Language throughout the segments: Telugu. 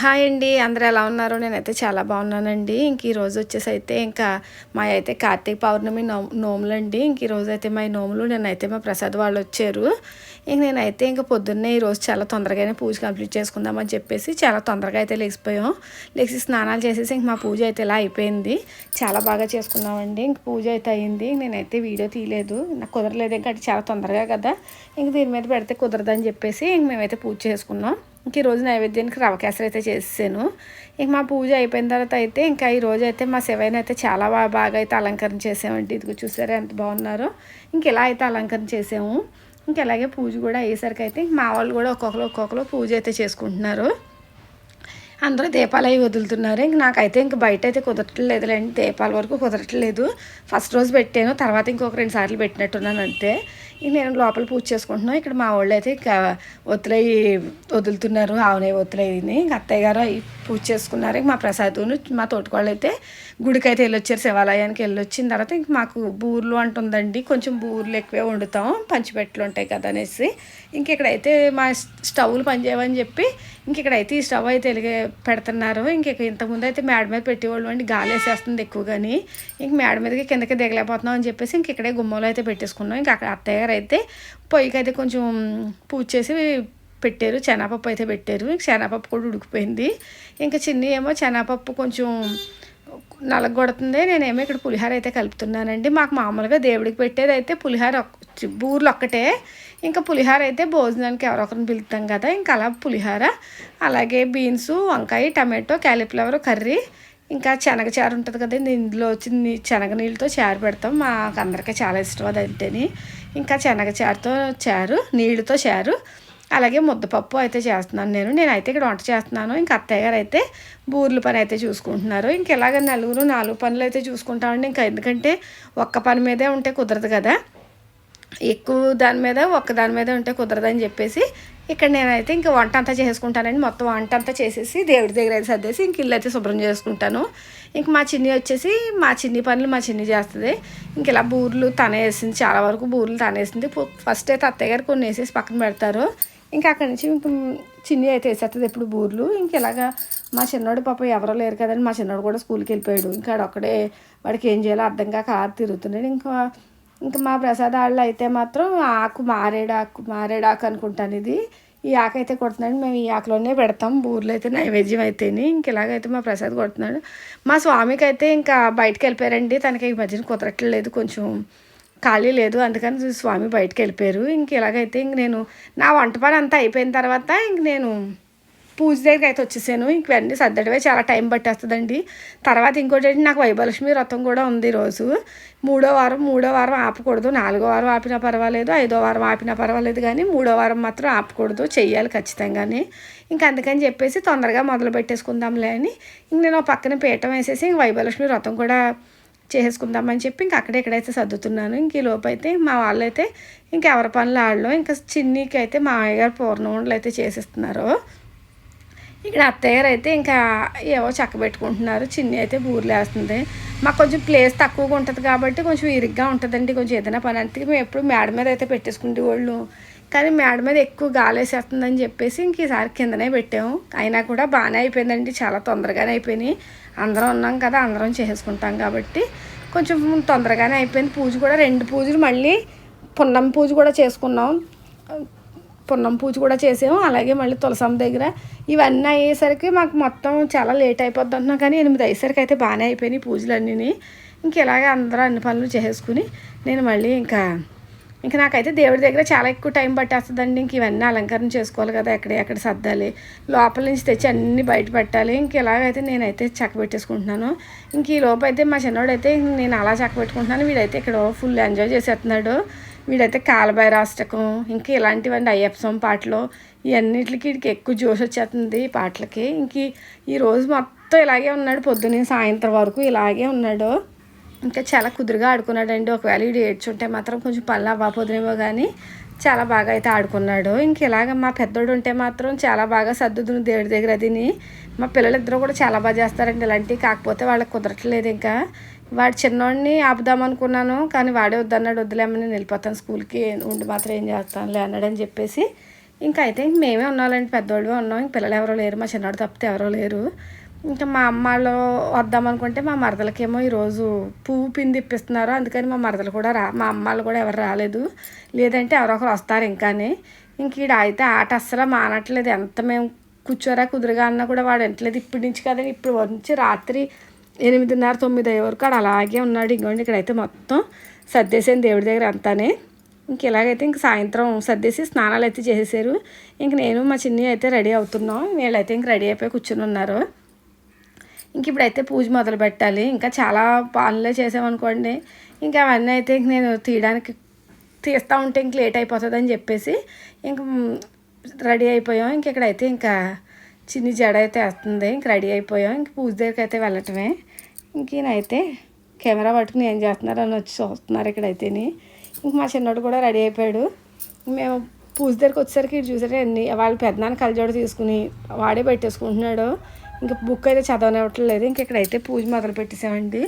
హాయ్ అండి అందరూ ఎలా ఉన్నారు? నేనైతే చాలా బాగున్నానండి. ఇంక ఈరోజు వచ్చేసి అయితే ఇంకా మా అయితే కార్తీక పౌర్ణమి నో నోములు అండి ఇంక ఈరోజు అయితే మా నోములు నేనైతే మా ప్రసాద్ వాళ్ళు వచ్చారు. ఇంక నేనైతే ఇంకా పొద్దున్నే ఈ రోజు చాలా తొందరగానే పూజ కంప్లీట్ చేసుకుందామని చెప్పేసి చాలా తొందరగా అయితే లేచిపోయాం. లేచి స్నానాలు చేసేసి ఇంక మా పూజ అయితే ఇలా అయిపోయింది. చాలా బాగా చేసుకున్నామండి. ఇంక పూజ అయితే అయింది. నేనైతే వీడియో తీయలేదు. నాకు కుదరలేదు. ఇంకా చాలా తొందరగా కదా. ఇంక దీని మీద పెడితే కుదరదని చెప్పేసి ఇంక మేమైతే పూజ చేసుకున్నాం. ఇంక ఈరోజు రోజు నైవేద్యానికి రవ కేసరి అయితే చేసాను ఇంక మా పూజ అయిపోయిన తర్వాత అయితే ఇంకా ఈ రోజు అయితే మా శివైన అయితే చాలా బాగా బాగా అయితే అలంకరణ చేసామండి. ఇదిగో చూసారా ఎంత బాగున్నారో. ఇంక ఇలా అయితే అలంకరణ చేసాము. ఇంక అలాగే పూజ కూడా అయ్యేసరికి అయితే ఇంక మా వాళ్ళు కూడా ఒక్కొక్కరు ఒక్కొక్కరు పూజ అయితే చేసుకుంటున్నారు. అందరూ దీపాలు అవి వదులుతున్నారు. ఇంక నాకైతే ఇంక బయట అయితే కుదరట్లేదులేండి. దీపాల వరకు కుదరట్లేదు. ఫస్ట్ రోజు పెట్టాను. తర్వాత ఇంకొక రెండు సార్లు పెట్టినట్టున్నాను అంతే. ఇక నేను లోపల పూజ చేసుకుంటున్నాను ఇక్కడ మా వాళ్ళు అయితే ఇంకా వదులుతున్నారు. ఆవునే ఒత్తులయ్యి ఇంక అత్తయ్య గారు అవి పూజ చేసుకున్నారు. ఇంక మా ప్రసాదును మా తోటకోళ్ళు అయితే గుడికి అయితే వెళ్ళొచ్చారు. శివాలయానికి వెళ్ళొచ్చిన తర్వాత ఇంక మాకు బూర్లు అంటుందండి. కొంచెం బూర్లు ఎక్కువే వండుతాం. పంచిపెట్టలు ఉంటాయి కదా అనేసి. ఇంక ఇక్కడైతే మా స్టవ్లు పనిచేయవని చెప్పి ఇంక ఇక్కడైతే ఈ స్టవ్ అయితే వెలిగే పెడుతున్నారు. ఇంక ఇంతకుముందు అయితే మేడ మీద పెట్టేవాళ్ళు అండి. గాలి వేసేస్తుంది ఎక్కువగాని. ఇంక మేడ మీదకి కిందకి దిగలేకపోతున్నాం అని చెప్పేసి ఇంక ఇక్కడే గుమ్మలో అయితే పెట్టేసుకున్నాం. ఇంక అక్కడ అత్తయ్య గారు అయితే పొయ్యికి అయితే కొంచెం పూజ చేసి పెట్టారు. శనగపప్పు అయితే పెట్టారు. ఇంక శనగపప్పు కూడా ఉడికిపోయింది. ఇంకా చిన్ని ఏమో శనగపప్పు కొంచెం నలగొడుతుంది. నేనేమో ఇక్కడ పులిహార అయితే కలుపుతున్నానండి. మాకు మామూలుగా దేవుడికి పెట్టేది అయితే పులిహార బూర్లు ఒక్కటే. ఇంకా పులిహార అయితే భోజనానికి ఎవరొకరిని పిలుస్తాం కదా. ఇంకా అలా పులిహార అలాగే బీన్స్ వంకాయ టమాటో క్యాలీఫ్లవర్ కర్రీ ఇంకా శనగచారు ఉంటుంది కదండి ఇందులో వచ్చింది శనగ నీళ్ళతో చారు పెడతాం. మాకు అందరికీ చాలా ఇష్టం అదంటేని ఇంకా శనగచారుతో చారు నీళ్ళతో చారు అలాగే ముద్దపప్పు అయితే చేస్తున్నాను నేను. నేనైతే ఇక్కడ వంట చేస్తున్నాను. ఇంకా అత్తయ్య గారు అయితే బూర్ల పని అయితే చూసుకుంటున్నారు. ఇంక ఇలాగ నలుగురు నాలుగు పనులు అయితే చూసుకుంటామండి. ఇంకా ఎందుకంటే ఒక్క పని మీదే ఉంటే కుదరదు కదా. ఎక్కువ దాని మీద ఒక్క దాని మీద ఉంటే కుదరదని చెప్పేసి ఇక్కడ నేనైతే ఇంకా వంట అంతా చేసుకుంటానండి. మొత్తం వంట అంతా చేసేసి దేవుడి దగ్గర అయితే సర్దేసి ఇంక ఇల్లు అయితే శుభ్రం చేసుకుంటాను. ఇంక మా చిన్ని వచ్చేసి మా చిన్ని పనులు మా చిన్ని చేస్తుంది. ఇంక ఇలా బూర్లు తనే వేసింది చాలా వరకు బూర్లు తనేసింది. ఫస్ట్ అయితే అత్తయ్య గారు కొన్ని వేసేసి పక్కన పెడతారు. ఇంకా అక్కడి నుంచి ఇంక చిన్ని అయితే వేసేస్తుంది ఎప్పుడు బూర్లు. ఇంక ఇలాగా మా చిన్నోడు పాప ఎవరో లేరు కదండి. మా చిన్నోడు కూడా స్కూల్కి వెళ్ళిపోయాడు. ఇంకా ఆడు ఒక్కడే వాడికి ఏం చేయాలో అర్థం కాక తిరుగుతున్నాడు. ఇంకా ఇంకా మా ప్రసాద్ వాళ్ళు అయితే మాత్రం ఆకు మారేడాకు మారేడాకు అనుకుంటాను ఇది. ఈ ఆకు అయితే కొడుతున్నాడు. మేము ఈ ఆకులోనే పెడతాం. బూర్లు అయితే నైవేద్యం అయితేని. ఇంక ఇలాగైతే మా ప్రసాద్ కొడుతున్నాడు. మా స్వామికి అయితే ఇంకా బయటకు వెళ్ళిపోయారండి. తనకి ఈ మధ్యన కుదరట్లేదు. కొంచెం ఖాళీ లేదు. అందుకని స్వామి బయటకు వెళ్ళిపోయారు. ఇంక ఇలాగైతే ఇంక నేను నా వంట పని అంతా అయిపోయిన తర్వాత ఇంక నేను పూజ దగ్గరికి అయితే వచ్చేసాను. ఇంక ఇవన్నీ సర్దడమే చాలా టైం పట్టేస్తుందండి. తర్వాత ఇంకోటి ఏంటి నాకు వైభలక్ష్మి వ్రతం కూడా ఉంది ఈరోజు. మూడో వారం మూడో వారం ఆపకూడదు. నాలుగో వారం ఆపినా పర్వాలేదు ఐదో వారం ఆపినా పర్వాలేదు కానీ మూడో వారం మాత్రం ఆపకూడదు. చెయ్యాలి ఖచ్చితంగానే. ఇంక అందుకని చెప్పేసి తొందరగా మొదలు పెట్టేసుకుందాంలే అని ఇంక నేను పక్కన పీఠం వేసేసి ఇంక వైభలక్ష్మి వ్రతం కూడా చేసేసుకుందామని చెప్పి ఇంక అక్కడ ఇక్కడైతే సర్దుతున్నాను. ఇంక ఈ లోపైతే మా వాళ్ళు అయితే ఇంకెవరి పనులు ఆడలో. ఇంకా చిన్నీకి అయితే మా అయ్యగారు పూర్ణ ఉండలు అయితే చేసేస్తున్నారు. ఇక్కడ అత్తయ్య గారు అయితే ఇంకా ఏవో చక్క పెట్టుకుంటున్నారు. చిన్ని అయితే బూర్లు వేస్తుంది మాకు కొంచెం ప్లేస్ తక్కువగా ఉంటుంది కాబట్టి కొంచెం ఇరుగ్గా ఉంటుందండి. కొంచెం ఏదైనా పని అంటే మేము ఎప్పుడు మేడ మీద అయితే పెట్టేసుకుంటే వాళ్ళు. కానీ మేడ మీద ఎక్కువ గాలి వేసేస్తుందని చెప్పేసి ఇంక ఈసారి కిందనే పెట్టాము. అయినా కూడా బాగానే అయిపోయిందండి. చాలా తొందరగానే అయిపోయినాయి. అందరం ఉన్నాం కదా అందరం చేసుకుంటాం కాబట్టి కొంచెం తొందరగానే అయిపోయింది. పూజ కూడా రెండు పూజలు మళ్ళీ పున్నం పూజ కూడా చేసుకున్నాం. పున్నం పూజ కూడా చేసాము అలాగే మళ్ళీ తులసమ్మ దగ్గర. ఇవన్నీ అయ్యేసరికి మాకు మొత్తం చాలా లేట్ అయిపోద్ది అంటున్నా కానీ ఎనిమిది అయ్యేసరికి అయితే బాగానే అయిపోయినాయి పూజలన్నీ ఇంక ఇలాగే అందరూ అన్ని పనులు చేసుకుని నేను మళ్ళీ ఇంకా ఇంకా నాకైతే దేవుడి దగ్గర చాలా ఎక్కువ టైం పట్టేస్తుందండి. ఇంక ఇవన్నీ అలంకరణ చేసుకోవాలి కదా ఎక్కడ ఎక్కడ సర్దాలి. లోపల నుంచి తెచ్చి అన్నీ బయట పెట్టాలి. ఇంక ఇలాగైతే నేనైతే చక్క పెట్టేసుకుంటున్నాను. ఇంక ఈ లోపు అయితే మా చిన్నోడైతే నేను అలా చక్క పెట్టుకుంటున్నాను. వీడైతే ఇక్కడ ఫుల్ ఎంజాయ్ చేసేస్తున్నాడు. వీడైతే కాలభైరాష్టకం ఇంకా ఇలాంటివన్నీ అయ్యప్ప స్వామి పాటలు. ఇవన్నిటికి వీడికి ఎక్కువ జోష్ వచ్చేస్తుంది ఈ పాటలకి. ఇంక ఈరోజు మొత్తం ఇలాగే ఉన్నాడు. పొద్దున్నే సాయంత్రం వరకు ఇలాగే ఉన్నాడు. ఇంకా చాలా కుదురుగా ఆడుకున్నాడండి. ఒకవేళ వీడు ఏడ్చుంటే మాత్రం కొంచెం పనులు అవ్వకపోదునేమో కానీ చాలా బాగా అయితే ఆడుకున్నాడు. ఇంక ఇలాగ మా పెద్దోడు ఉంటే మాత్రం చాలా బాగా సర్దుదును దేవుడి దగ్గర అదిని మా పిల్లలిద్దరూ కూడా చాలా బాగా చేస్తారండి ఇలాంటివి. కాకపోతే వాళ్ళకి కుదరట్లేదు ఇంకా. వాడు చిన్నోడిని ఆపుదాం అనుకున్నాను కానీ వాడే వద్దన్నాడు వద్దులేమని నేను వెళ్ళిపోతాను స్కూల్కి ఉండి మాత్రం ఏం చేస్తానులే అన్నాడని చెప్పేసి ఇంకా అయితే ఇంక మేమే ఉన్నాలండి పెద్దోళ్ళు ఉన్నాం ఇంక పిల్లలు ఎవరో లేరు మా చిన్నోడు తప్పితే ఎవరో లేరు. ఇంకా మా అమ్మాళ్ళు వద్దామనుకుంటే మా మరదలకేమో ఈరోజు పువ్వు పిండి ఇప్పిస్తున్నారు అందుకని మా మరదలు కూడా రా మా అమ్మాలు కూడా ఎవరు రాలేదు. లేదంటే ఎవరో ఒకరు వస్తారు ఇంకానే. ఇంక ఈడ అయితే ఆట అస్సలు మానట్లేదు ఎంత మేము కూర్చోరా కుదురుగా అన్నా కూడా వాడు ఎంటలేదు ఇప్పటి నుంచి కదా ఇప్పుడు నుంచి రాత్రి ఎనిమిదిన్నర తొమ్మిది అయ్యే వరకు ఆడు అలాగే ఉన్నాడు. ఇంకోండి ఇక్కడైతే మొత్తం సర్దేశాను దేవుడి దగ్గర అంతానే. ఇంక ఇలాగైతే ఇంక సాయంత్రం సర్దేసి స్నానాలు అయితే చేసేసారు ఇంక నేను మా చిన్ని అయితే రెడీ అవుతున్నాం. వీళ్ళైతే ఇంక రెడీ అయిపోయి కూర్చుని ఉన్నారు. ఇంక ఇప్పుడైతే పూజ మొదలు పెట్టాలి. ఇంకా చాలా పనులే చేసామనుకోండి ఇంకా అవన్నీ అయితే ఇంక నేను తీయడానికి తీస్తూ ఉంటే ఇంక లేట్ అయిపోతుందని చెప్పేసి ఇంక రెడీ అయిపోయాం. ఇంక ఇక్కడైతే ఇంకా చిన్ని జడ అయితే వేస్తుంది. ఇంక రెడీ అయిపోయాం. ఇంక పూజ దగ్గరికి అయితే వెళ్ళటమే. ఇంకేనైతే కెమెరా పట్టుకుని ఏం చేస్తున్నారు అని వచ్చి చూస్తున్నారు ఇక్కడైతేని. ఇంక మా చిన్నోడు కూడా రెడీ అయిపోయాడు. మేము పూజ దగ్గరికి వచ్చేసరికి ఇటు చూసారు అన్ని వాళ్ళ పెద్దనాన్న కలిజోడు తీసుకుని వాడే పెట్టేసుకుంటున్నాడు. ఇంకా బుక్ అయితే చదవనివ్వట్లేదు. ఇంక ఇక్కడైతే పూజ మొదలు పెట్టేసామండి.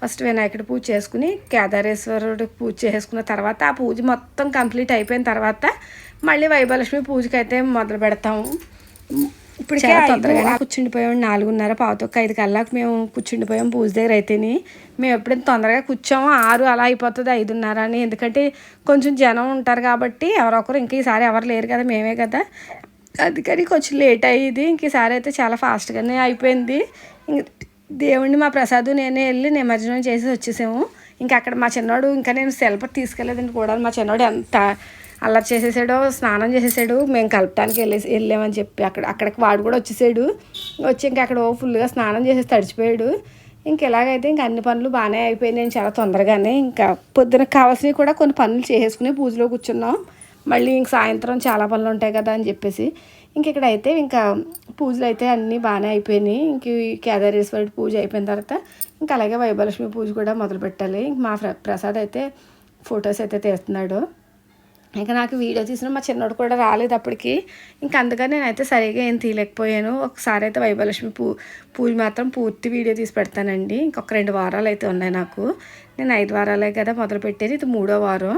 ఫస్ట్ వినాయకుడి పూజ చేసుకుని కేదారేశ్వరుడు పూజ చేసుకున్న తర్వాత ఆ పూజ మొత్తం కంప్లీట్ అయిపోయిన తర్వాత మళ్ళీ వైభలక్ష్మి పూజకి అయితే మొదలు పెడతాము ఇప్పుడు తొందరగానే కూర్చుండిపోయాం. నాలుగున్నర పావుతొక్క ఐదు కల్లాకు మేము కూర్చుండిపోయాం పూజ దగ్గర అయితేని. మేము ఎప్పుడైనా తొందరగా కూర్చోము. ఆరు అలా అయిపోతుంది ఐదున్నర అని. ఎందుకంటే కొంచెం జనం ఉంటారు కాబట్టి ఎవరొకరు ఇంక ఈసారి ఎవరు లేరు కదా మేమే కదా. అందుకని కొంచెం లేట్ అయ్యింది. ఇంక ఈసారి అయితే చాలా ఫాస్ట్గానే అయిపోయింది. ఇంక దేవుణ్ణి మా ప్రసాద్ నేనే వెళ్ళి నిమజ్జనం చేసి వచ్చేసాము. ఇంకా అక్కడ మా చిన్నోడు ఇంకా నేను సెల్ఫర్ తీసుకెళ్ళలేదండి కూడా మా చిన్నోడు ఎంత అల్లరి చేసేసాడు స్నానం చేసేసాడు. మేము కలపటానికి వెళ్ళేసి వెళ్ళామని చెప్పి అక్కడ అక్కడికి వాడు కూడా వచ్చేసాడు. వచ్చి ఇంకా అక్కడ ఫుల్గా స్నానం చేసేసి తడిచిపోయాడు. ఇంక ఎలాగైతే ఇంక అన్ని పనులు బాగానే అయిపోయినాయి చాలా తొందరగానే. ఇంకా పొద్దున కావాల్సినవి కూడా కొన్ని పనులు చేసేసుకుని పూజలో కూర్చున్నాం. మళ్ళీ ఇంక సాయంత్రం చాలా పనులు ఉంటాయి కదా అని చెప్పేసి. ఇంక ఇక్కడ అయితే ఇంకా పూజలు అయితే అన్నీ బాగానే అయిపోయినాయి. ఇంక ఈ కేదారేశ్వరుడి పూజ అయిపోయిన తర్వాత ఇంకా అలాగే వైభలక్ష్మి పూజ కూడా మొదలు పెట్టాలి ఇంక మా ప్ర- ప్రసాద్ అయితే ఫొటోస్ అయితే తీస్తున్నాడు. ఇంకా నాకు వీడియో తీసిన మా చిన్నోడు కూడా రాలేదు అప్పటికి. ఇంకా అందుకని నేనైతే సరిగా ఏం తీయలేకపోయాను. ఒకసారి అయితే వైభలక్ష్మి పూ పూజ మాత్రం పూర్తి వీడియో తీసి పెడతానండి. ఇంకొక రెండు వారాలు అయితే ఉన్నాయి నాకు. నేను ఐదు వారాలే కదా మొదలు పెట్టేది. ఇది మూడో వారం.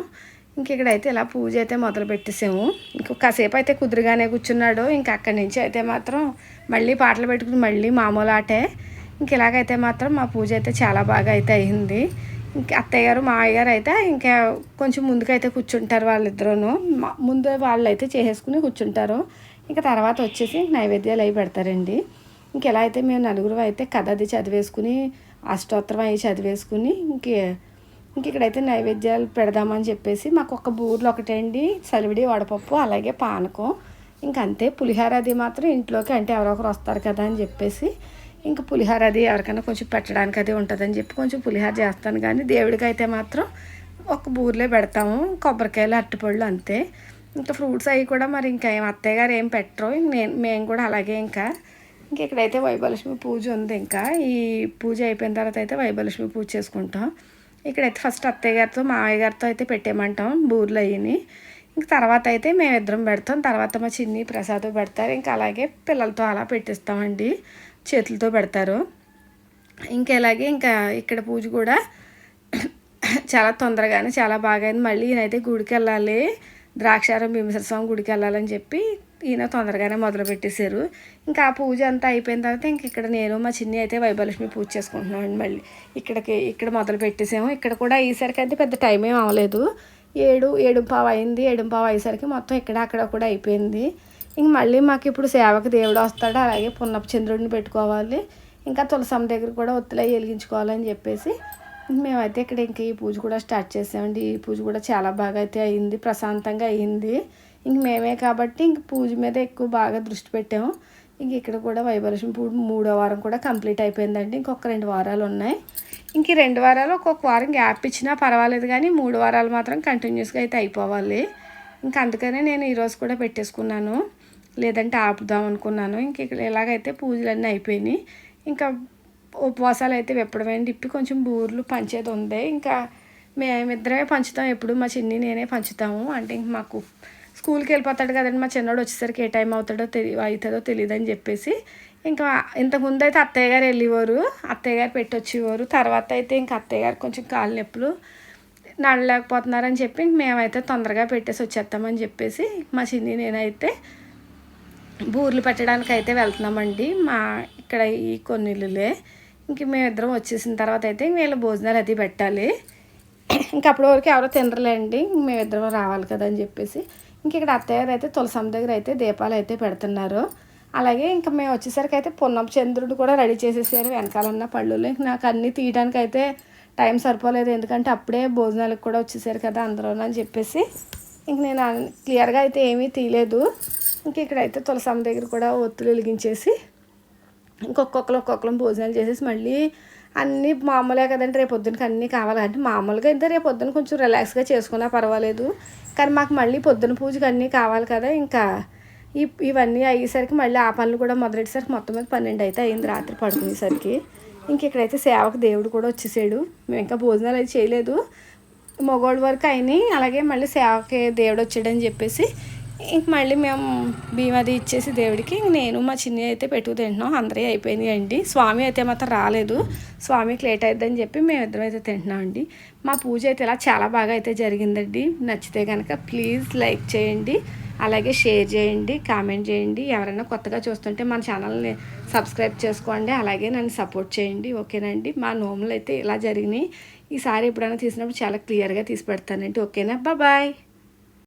ఇంక ఇక్కడైతే ఇలా పూజ అయితే మొదలు పెట్టేసాము. ఇంకొక కాసేపు అయితే కుదురుగానే కూర్చున్నాడు. ఇంకా అక్కడి నుంచి అయితే మాత్రం మళ్ళీ పాటలు పెట్టుకుని మళ్ళీ మామూలు ఆటే. ఇంక ఇలాగైతే మాత్రం మా పూజ అయితే చాలా బాగా అయితే అయింది. అత్తయ్య గారు మావయ్య గారు అయితే ఇంకా కొంచెం ముందుకైతే కూర్చుంటారు వాళ్ళిద్దరూ ముందు వాళ్ళు అయితే చేసేసుకుని కూర్చుంటారు. ఇంకా తర్వాత వచ్చేసి నైవేద్యాలు అవి పెడతారండి. ఇంకెలా అయితే మేము నలుగురు అయితే కథ అది చదివేసుకుని అష్టోత్తరం అవి చదివేసుకుని ఇంకే ఇంక ఇక్కడైతే నైవేద్యాలు పెడదామని చెప్పేసి మాకు ఒక బూర్లు ఒకటండి సలివిడి వడపప్పు అలాగే పానకం. ఇంక అంతే. పులిహార అది మాత్రం ఇంట్లోకి అంటే ఎవరో ఒకరు వస్తారు కదా అని చెప్పేసి ఇంకా పులిహార అది ఎవరికైనా కొంచెం పెట్టడానికి అది ఉంటుందని చెప్పి కొంచెం పులిహార చేస్తాను. కానీ దేవుడికి అయితే మాత్రం ఒక బూర్లే పెడతాము. కొబ్బరికాయలు అరటిపళ్ళు అంతే. ఇంకా ఫ్రూట్స్ అవి కూడా మరి ఇంకా ఏం అత్తయ్య గారు ఏం పెట్టరు. నేను మేము కూడా అలాగే ఇంకా. ఇంక ఇక్కడైతే వైభలక్ష్మి పూజ ఉంది ఇంకా. ఈ పూజ అయిపోయిన తర్వాత అయితే వైభలక్ష్మి పూజ చేసుకుంటాం. ఇక్కడైతే ఫస్ట్ అత్తయ్య గారితో మావయ్య గారితో అయితే పెట్టేయమంటాం బూర్లు అయ్యి ఇంక తర్వాత అయితే మేమిద్దరం పెడతాం. తర్వాత మా చిన్ని ప్రసాదం పెడతారు. ఇంకా అలాగే పిల్లలతో అలా పెట్టిస్తామండి. చేతులతో పెడతారు. ఇంకా ఇలాగే ఇంకా ఇక్కడ పూజ కూడా చాలా తొందరగానే చాలా బాగా అయింది మళ్ళీ ఈయనైతే గుడికి వెళ్ళాలి. ద్రాక్షారం భీమేశ్వర స్వామి గుడికి వెళ్ళాలని చెప్పి ఈయన తొందరగానే మొదలు పెట్టేశారు. ఇంకా ఆ పూజ అంతా అయిపోయిన తర్వాత ఇంక ఇక్కడ నేను మా చిన్ని అయితే వైభలక్ష్మి పూజ చేసుకుంటున్నామండి మళ్ళీ. ఇక్కడికి ఇక్కడ మొదలు పెట్టేసాము. ఇక్కడ కూడా ఈసరికి అయితే పెద్ద టైం ఏం అవ్వలేదు. ఏడు ఏడుంపావు అయింది. ఏడుంపావు అయ్యేసరికి మొత్తం ఇక్కడ అక్కడ కూడా అయిపోయింది. ఇంక మళ్ళీ మాకు ఇప్పుడు సేవకు దేవుడు వస్తాడు అలాగే పున్నపచంద్రుడిని పెట్టుకోవాలి. ఇంకా తులసమ్మ దగ్గర కూడా ఒత్తులై వెలిగించుకోవాలని చెప్పేసి మేమైతే ఇక్కడ ఇంక ఈ పూజ కూడా స్టార్ట్ చేసామండి. ఈ పూజ కూడా చాలా బాగా అయితే అయింది ప్రశాంతంగా అయింది. ఇంక మేమే కాబట్టి ఇంక పూజ మీద ఎక్కువ బాగా దృష్టి పెట్టాము. ఇంక ఇక్కడ కూడా వైభలక్ష్మి పూజ మూడో వారం కూడా కంప్లీట్ అయిపోయిందండి. ఇంకొక రెండు వారాలు ఉన్నాయి. ఇంక రెండు వారాలు ఒక్కొక్క వారం గ్యాప్ ఇచ్చినా పర్వాలేదు కానీ మూడు వారాలు మాత్రం కంటిన్యూస్గా అయితే అయిపోవాలి. ఇంక అందుకనే నేను ఈరోజు కూడా పెట్టేసుకున్నాను. లేదంటే ఆపుదాం అనుకున్నాను. ఇంక ఇక్కడ ఎలాగైతే పూజలన్నీ అయిపోయినాయి. ఇంకా ఉపవాసాలు అయితే విప్పడమే ఇప్పి కొంచెం బూర్లు పంచేది ఉంది. ఇంకా మేమిద్దరమే పంచుతాం. ఎప్పుడు మా చిన్ని నేనే పంచుతాము. అంటే ఇంక మాకు స్కూల్కి వెళ్ళిపోతాడు కదండి. మా చిన్నోడు వచ్చేసరికి ఏ టైం అవుతాడో తెలి అవుతుందో తెలియదని చెప్పేసి ఇంకా ఇంతకుముందు అయితే అత్తయ్య గారు వెళ్ళేవారు. అత్తయ్య గారు పెట్టొచ్చేవారు తర్వాత అయితే ఇంకా అత్తయ్య గారు కొంచెం కాలు నొప్పులు నడలేకపోతున్నారని చెప్పి మేమైతే తొందరగా పెట్టేసి వచ్చేస్తామని చెప్పేసి మా చిన్ని నేనైతే బూర్లు పెట్టడానికి అయితే వెళ్తున్నామండి. మా ఇక్కడ ఈ కొన్ని ఇల్లులే ఇంక మేమిద్దరం వచ్చేసిన తర్వాత అయితే వీళ్ళ భోజనాలు అది పెట్టాలి. ఇంకా అప్పటి వరకు ఎవరో తినరులేండి. మేమిద్దరం రావాలి కదా అని చెప్పేసి. ఇంక ఇక్కడ అత్తయ్య గారు అయితే తులసమ్మ దగ్గర అయితే దీపాలు అయితే పెడుతున్నారు. అలాగే ఇంకా మేము వచ్చేసరికి అయితే పున్నం చంద్రుడు కూడా రెడీ చేసేసారు. వెనకాలన్న పళ్ళు ఇంక నాకు అన్నీ తీయడానికి అయితే టైం సరిపోలేదు. ఎందుకంటే అప్పుడే భోజనాలకు కూడా వచ్చేసారు కదా అందరూ అని చెప్పేసి. ఇంక నేను అన్- క్లియర్గా అయితే ఏమీ తీయలేదు. ఇంక ఇక్కడైతే తులసమ్మ దగ్గర కూడా ఒత్తులు వెలిగించేసి ఇంకొక్కొక్కరు ఒక్కొక్కరం భోజనాలు చేసేసి మళ్ళీ అన్నీ మామూలే కదండి రేపు పొద్దునకి అన్నీ కావాలి. అంటే మామూలుగా అయితే రేపు పొద్దున కొంచెం రిలాక్స్గా చేసుకున్నా పర్వాలేదు. కానీ మాకు మళ్ళీ పొద్దున పూజకి అన్నీ కావాలి కదా ఇంకా ఈ ఇవన్నీ అయ్యేసరికి మళ్ళీ ఆ పనులు కూడా మొదలెట్టేసరికి మొత్తం మీద పన్నెండు అయితే అయింది రాత్రి పడుకునేసరికి. ఇంక ఇక్కడైతే సేవకు దేవుడు కూడా వచ్చేసాడు. మేము ఇంకా భోజనాలు అయితే చేయలేదు. మగవాళ్ళ వరకు అయినాయి. అలాగే మళ్ళీ సేవకి దేవుడు వచ్చాడని చెప్పేసి ఇంక మళ్ళీ మేము బియ్యం అది ఇచ్చేసి దేవుడికి నేను మా చిన్ని అయితే పెట్టుకు తింటున్నాం అందరి అయిపోయింది అండి. స్వామి అయితే మాత్రం రాలేదు. స్వామికి లేట్ అయిద్దని చెప్పి మేమిద్దరం అయితే తింటున్నాం అండి. మా పూజ అయితే ఇలా చాలా బాగా అయితే జరిగిందండి. నచ్చితే కనుక ప్లీజ్ లైక్ చేయండి. అలాగే షేర్ చేయండి కామెంట్ చేయండి. ఎవరైనా కొత్తగా చూస్తుంటే మన ఛానల్ని సబ్స్క్రైబ్ చేసుకోండి. అలాగే నన్ను సపోర్ట్ చేయండి. ఓకేనండి? మా నోములు అయితే ఇలా జరిగినాయి. ఈసారి ఎప్పుడైనా తీసినప్పుడు చాలా క్లియర్గా తీసి పెడతానండి. ఓకేనా? బాయ్.